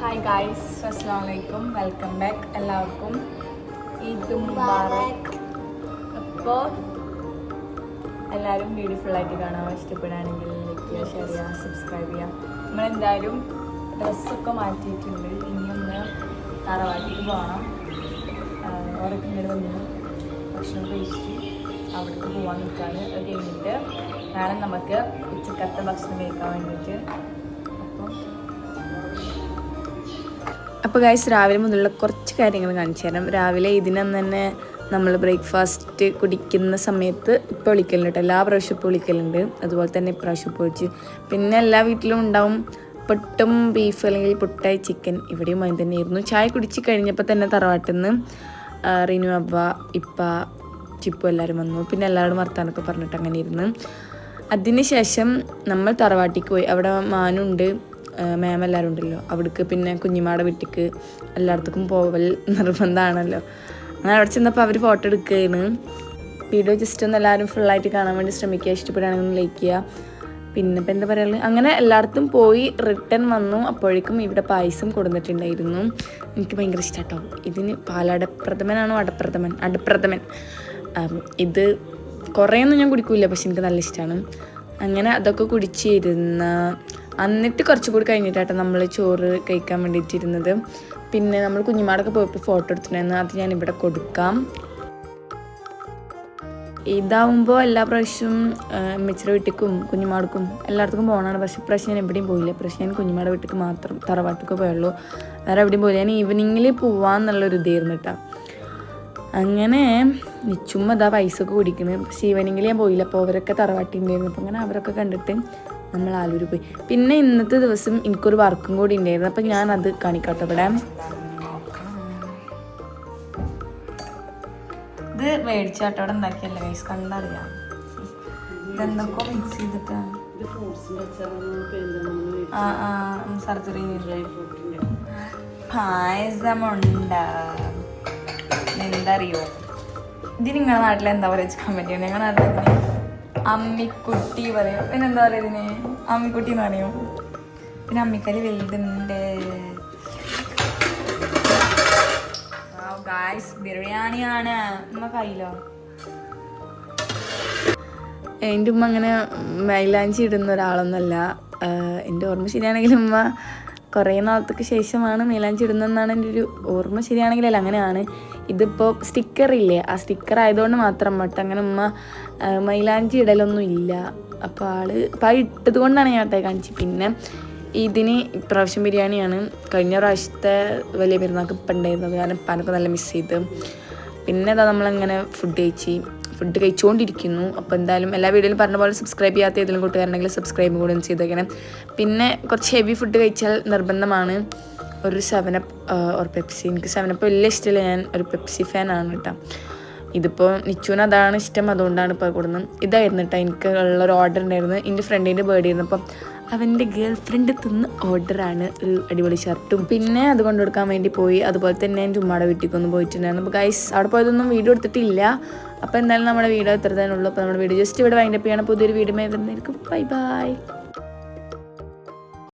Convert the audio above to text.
Hi guys അസ്സാം വലൈക്കും welcome back എല്ലാവർക്കും. ഈദ് മുബാറക്. അപ്പോൾ എല്ലാവരും ബ്യൂട്ടിഫുൾ ആയിട്ട് കാണാൻ ഇഷ്ടപ്പെടുകയാണെങ്കിൽ ലൈക്ക് ചെയ്യുക ഷെയർ ചെയ്യുക സബ്സ്ക്രൈബ് ചെയ്യുക. നമ്മളെന്തായാലും ഡ്രസ്സൊക്കെ മാറ്റിയിട്ടുണ്ട്. ഇനിയൊന്ന് തറവാട്ടിക്ക് പോകണം. ഓരൊക്കെ ഇങ്ങനെ വന്ന്. ഭക്ഷണം കഴിച്ചിട്ട് അവിടേക്ക് പോകാൻ നിൽക്കുകയാണ് അത് കഴിഞ്ഞിട്ട് നാളെ നമുക്ക് ഉച്ചക്കത്തെ ഭക്ഷണം കഴിക്കാൻ വേണ്ടിയിട്ട് അപ്പോൾ ഗായ്സ് രാവിലെ മുതലുള്ള കുറച്ച് കാര്യങ്ങൾ കാണിച്ചു തരാം. രാവിലെ ഇതിനന്ന് തന്നെ നമ്മൾ ബ്രേക്ക്ഫാസ്റ്റ് കുടിക്കുന്ന സമയത്ത് ഇപ്പോൾ വിളിക്കലുണ്ട് കേട്ടോ. എല്ലാ പ്രാവശ്യം ഇപ്പോൾ വിളിക്കലുണ്ട്. അതുപോലെ തന്നെ ഇപ്രാവശ്യം ഇപ്പോൾ വിളിച്ച്. പിന്നെ എല്ലാ വീട്ടിലും ഉണ്ടാവും പൊട്ടും ബീഫ് അല്ലെങ്കിൽ പൊട്ടായ ചിക്കൻ ഇവിടെയും അതിന് തന്നെയായിരുന്നു. ചായ കുടിച്ച് കഴിഞ്ഞപ്പോൾ തന്നെ തറവാട്ടിൽ നിന്ന് റിനു അബ്ബ ഇപ്പ ചിപ്പു എല്ലാവരും വന്നു. പിന്നെ എല്ലാവരും വർത്താനൊക്കെ പറഞ്ഞിട്ട് അങ്ങനെ ഇരുന്ന്. അതിനുശേഷം നമ്മൾ തറവാട്ടിക്ക് പോയി. അവിടെ മാനുണ്ട്. മാം എല്ലാവരും ഉണ്ടല്ലോ. അവിടേക്ക് പിന്നെ കുഞ്ഞിമാടെ വീട്ടിക്ക് എല്ലായിടത്തേക്കും പോവൽ നിർബന്ധമാണല്ലോ അങ്ങനെ അവിടെ ചെന്നപ്പോൾ അവർ ഫോട്ടോ എടുക്കുകയാണ്. വീഡിയോ ജസ്റ്റ് ഒന്ന് എല്ലാവരും ഫുള്ളായിട്ട് കാണാൻ വേണ്ടി ശ്രമിക്കുക. ഇഷ്ടപ്പെടുകയാണെങ്കിൽ ലൈക്ക് ചെയ്യുക. പിന്നെ ഇപ്പം എന്താ പറയുക അങ്ങനെ എല്ലായിടത്തും പോയി റിട്ടേൺ വന്നു. അപ്പോഴേക്കും ഇവിടെ പായസം കൊടുത്തിട്ടുണ്ടായിരുന്നു. എനിക്ക് ഭയങ്കര ഇഷ്ടമാട്ടോ ഇതിന് പാലടപ്രഥമനാണോ അടപ്രഥമൻ? അടപ്രഥമൻ. ഇത് കുറേയൊന്നും ഞാൻ കുടിക്കൂല പക്ഷെ എനിക്ക് നല്ല ഇഷ്ടമാണ് അങ്ങനെ അതൊക്കെ കുടിച്ചിരുന്ന എന്നിട്ട് കുറച്ചുകൂടി കഴിഞ്ഞിട്ടാട്ടോ നമ്മൾ ചോറ് കഴിക്കാൻ വേണ്ടിയിട്ടിരുന്നത്. പിന്നെ നമ്മൾ കുഞ്ഞുമാടൊക്കെ പോയപ്പോൾ ഫോട്ടോ എടുത്തിട്ടുണ്ടായിരുന്നു. അത് ഞാൻ ഇവിടെ കൊടുക്കാം. ഇതാവുമ്പോൾ എല്ലാ പ്രാവശ്യവും അമ്മച്ചിയുടെ വീട്ടിലേക്കും കുഞ്ഞുമാടക്കും എല്ലായിടത്തും പോകണമാണ് പക്ഷേ പ്രാവശ്യം ഞാൻ എവിടെയും പോയില്ല. ഇപ്രാവശ്യം ഞാൻ കുഞ്ഞുമാടെ വീട്ടിലേക്ക് മാത്രം തറവാട്ടൊക്കെ പോയുള്ളൂ. വേറെ എവിടെയും പോയില്ല. ഞാൻ ഈവനിങ്ങിൽ പോവാന്നുള്ളൊരു ഇതായിരുന്നു കേട്ടോ അങ്ങനെ നിച്ചുമ്മ അതാ പൈസ ഒക്കെ കുടിക്കുന്നത് ശിവനെങ്കിൽ ഞാൻ പോയില്ല. അപ്പോൾ അവരൊക്കെ തറവാട്ടിണ്ടായിരുന്നു. അപ്പോൾ അങ്ങനെ അവരൊക്കെ കണ്ടിട്ട് നമ്മൾ ആലൂർ പോയി. പിന്നെ ഇന്നത്തെ ദിവസം എനിക്കൊരു വർക്കും കൂടി ഉണ്ടായിരുന്നു. അപ്പം ഞാൻ അത് കാണിക്കാട്ടോ ഇവിടെ. ഇത് മേടിച്ചാട്ടോടെ ഉണ്ടാക്കിയല്ലേ? കൈസ് കണ്ടറിയാം. ഇതെന്തൊക്കെ മിക്സ് ചെയ്തിട്ടാ. ആ ആ സർജറി പായസമുണ്ട്. എന്തറിയോ? ഇത് നിങ്ങളുടെ നാട്ടിൽ എന്താ പറയുക കമന്റ് ചെയ്യണം ഞങ്ങളുടെ നാട്ടിൽ അമ്മിക്കുട്ടി പറയും. പിന്നെ എന്താ പറയുക ഇതിന്? അമ്മിക്കുട്ടി എന്ന് പറയും. പിന്നെ അമ്മിക്കൽ വലുതുണ്ട്. ബിരിയാണിയാണ്. കയ്യിലോ എന്റെ ഉമ്മ അങ്ങനെ മൈലാഞ്ചി ഇടുന്ന ഒരാളൊന്നുമല്ല. എന്റെ ഓർമ്മ ശരിയാണെങ്കിൽ ഉമ്മ കുറേ നാളത്തേക്ക് ശേഷമാണ് മൈലാഞ്ചി ഇടുന്നതെന്നാണ് എന്റെ ഒരു ഓർമ്മ ശരിയാണെങ്കിലല്ല അങ്ങനെയാണ്. ഇതിപ്പോൾ സ്റ്റിക്കർ ഇല്ലേ? ആ സ്റ്റിക്കർ ആയതുകൊണ്ട് മാത്രം മട്ട് അങ്ങനെ ഉമ്മ മൈലാഞ്ചി ഇടലൊന്നും ഇല്ല. അപ്പോൾ ആൾ അപ്പം ആ ഇട്ടത് കൊണ്ടാണ് ഞാൻ അട്ടേ കാണിച്ചത്. പിന്നെ ഇതിന് ഇപ്രാവശ്യം ബിരിയാണിയാണ്. കഴിഞ്ഞ പ്രാവശ്യത്തെ വലിയ പെരുന്നാൾക്ക് ഇപ്പം ഉണ്ടായിരുന്നത് കാരണം ഇപ്പാനൊക്കെ നല്ല മിസ് ചെയ്ത്. പിന്നെ അതാ നമ്മളങ്ങനെ ഫുഡ് കഴിച്ച്. ഫുഡ് കഴിച്ചുകൊണ്ടിരിക്കുന്നു അപ്പോൾ എന്തായാലും എല്ലാ വീഡിയോയിലും പറഞ്ഞ പോലെ സബ്സ്ക്രൈബ് ചെയ്യാത്ത ഏതെങ്കിലും കൂട്ടുകാരുണ്ടെങ്കിൽ സബ്സ്ക്രൈബ് കൂടെ ഒന്ന് ചെയ്തേക്കണം. പിന്നെ കുറച്ച് ഹെവി ഫുഡ് കഴിച്ചാൽ നിർബന്ധമാണ്. ഒരു സെവനപ്പ് ഒരു പെപ്സി എനിക്ക് സെവനപ്പ് വലിയ ഇഷ്ടമില്ല. ഞാൻ ഒരു പെപ്സി ഫാനാണ് കേട്ടോ. ഇതിപ്പോൾ നിച്ചുവിന് അതാണ് ഇഷ്ടം. അതുകൊണ്ടാണ് ഇപ്പോൾ കൊടുക്കുന്നത് ഇതായിരുന്നു കേട്ടോ എനിക്ക് ഉള്ളൊരു ഓർഡർ ഉണ്ടായിരുന്നു. എന്റെ ഫ്രണ്ടിന്റെ ബേർഡേ ആയിരുന്നു. അപ്പം അവന്റെ ഗേൾ ഫ്രണ്ട് തിന്ന് ഓർഡറാണ് ഒരു അടിപൊളി ഷർട്ടും. പിന്നെ അത് കൊണ്ടുകൊടുക്കാൻ വേണ്ടി പോയി. അതുപോലെ തന്നെ എന്റെ ഉമ്മയുടെ വീട്ടിലേക്ക് ഒന്ന് പോയിട്ടുണ്ടായിരുന്നു. അപ്പോൾ ഗൈസ് അവിടെ പോയതൊന്നും വീഡിയോ എടുത്തിട്ടില്ല. അപ്പോൾ എന്തായാലും നമ്മുടെ വീഡിയോ ഇത്ര തന്നെ ഉള്ളൂ. അപ്പോൾ നമ്മുടെ വീഡിയോ ജസ്റ്റ് ഇവിടെ വൈൻഡപ്പ് ചെയ്യണം. പുതിയൊരു വീഡിയോ വരുന്നതായിരിക്കും ബൈ ബൈ